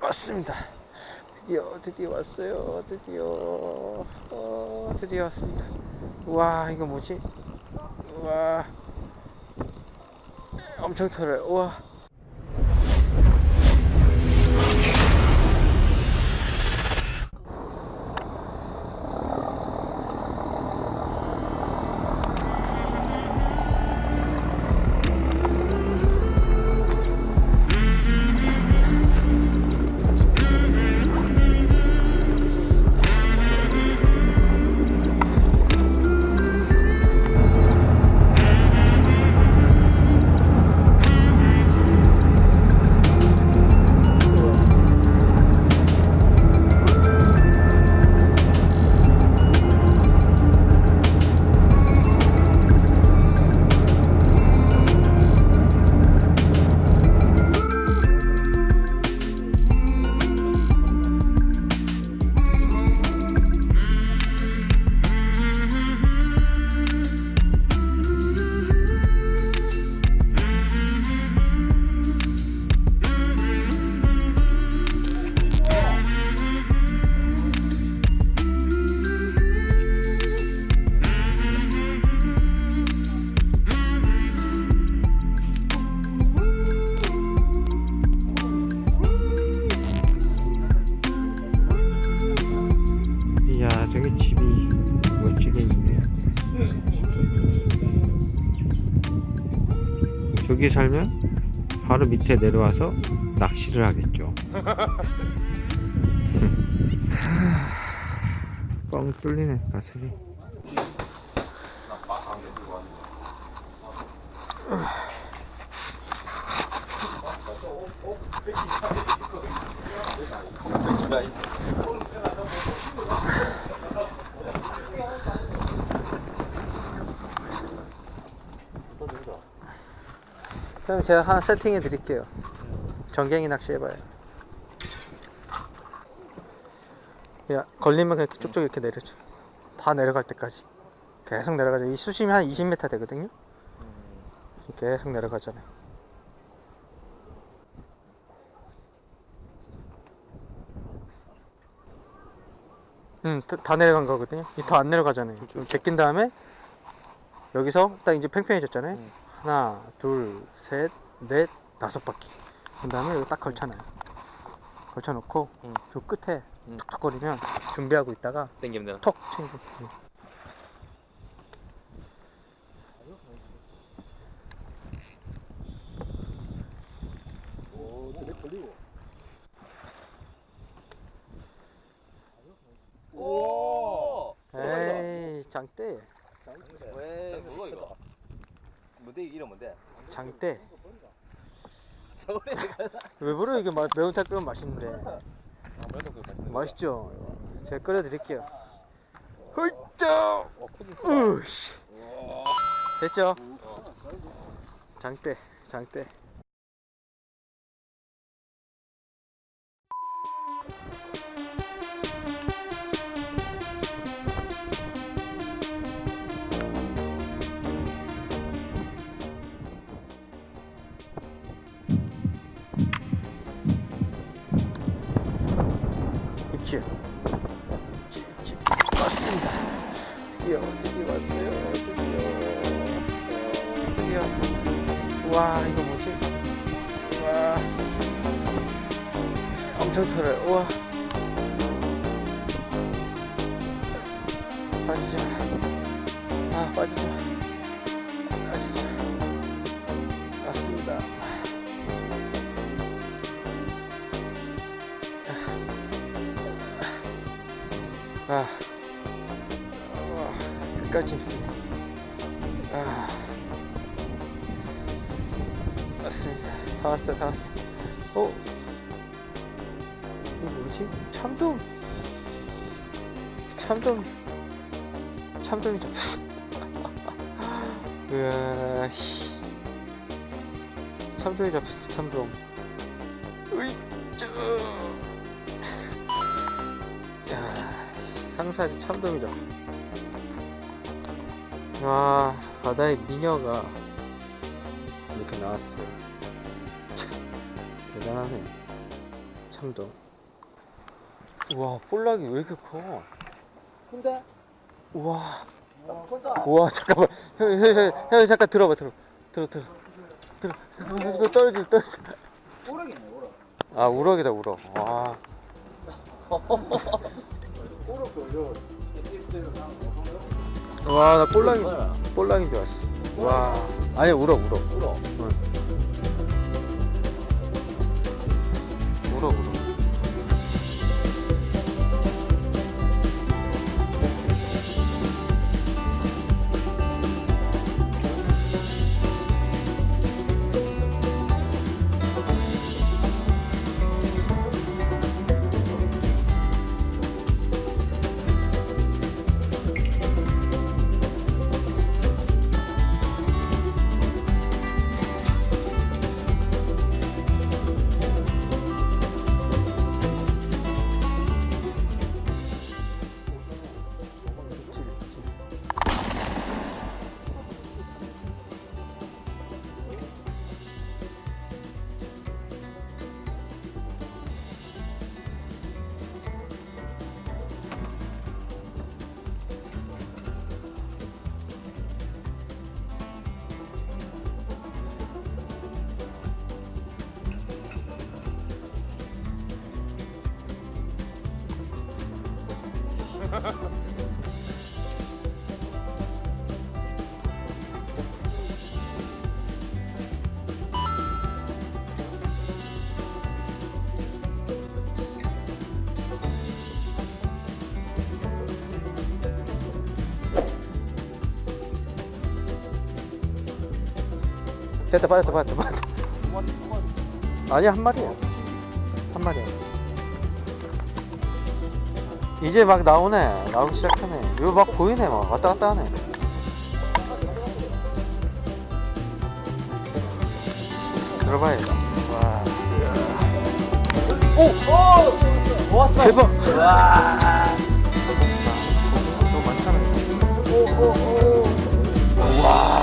왔습니다. 드디어 드디어 왔어요. 드디어 어, 드디어 왔습니다. 우와 이거 뭐지? 우와 엄청 털어요. 우와. 저기 살면 바로 밑에 내려와서 낚시를 하겠죠. 뻥 뚫리네 가슴이. 그럼 제가 하나 세팅해 드릴게요. 전갱이 낚시 해봐요. 야 걸리면 그냥 쭉쭉 이렇게 내려줘. 다 내려갈 때까지. 계속 내려가죠. 이 수심이 한 20m 되거든요. 계속 내려가잖아요. 응, 다- 다 내려간 거거든요. 이더안 내려가잖아요. 좀 제낀 다음에 여기서 딱 이제 팽팽해졌잖아요. 응. 하나, 둘, 셋, 넷, 다섯 바퀴. 그 다음에 여기 딱 걸쳐놔요. 걸쳐놓고 응. 저 끝에 응. 톡톡거리면 준비하고 있다가 땡기면 되나? 톡 걸리고. 오! 에이, 장대, 왜, 뭐가 이거? 뭔데, 이름 뭔데? 장대. 저번에. 왜 그래 이게 마, 매운탕 끓으면 맛있는데. 아, 뭐야, 그 맛있는 맛있죠? 제가 끓여드릴게요. 어, 크기. 으씨. 우와. 됐죠? 어. 장대, 장대. 있지? 있지, 있지. 왔습니다. 드디어, 드디어 왔어요. 드디어. 어, 드디어. 와 이거 뭐지? 와 엄청 털어요 우와 아 우와 끝까지 힘쓰네 아 왔습니다. 다 왔어, 다 왔어. 어? 이거 뭐지? 참돔. 참돔. 참돔이 잡혔어. 으아, 씨. 참돔이 잡혔어, 참돔. 으이쭈. 상사리 참돔이 잡혔어. 와, 바다의 미녀가 이렇게 나왔어요. 참, 대단하네. 더. 우와 볼락이 왜 이렇게 커? 근데 우와. 우와 잠깐만 형, 형, 형, 형 잠깐 들어봐 들어 들어 들어 들어 형, 너 떨어지 떨어지 오락이네 오락. 아 우럭이다 우럭 와. 와, 나 볼락이, 볼락인 줄 알았어. 와. 아니, 우럭, 우럭. 오락. 우럭, 우럭. 됐다, 빠졌다, 빠졌다, 빠졌다. 아니, 한 마리야. 한 마리야. 이제 막 나오네. 나오기 시작하네. 이거 막 보이네, 막. 왔다 갔다 하네. 들어봐야겠다. 와. 오! 왔어. 대박! 와. 너무 많잖아. 오, 오, 오. 와.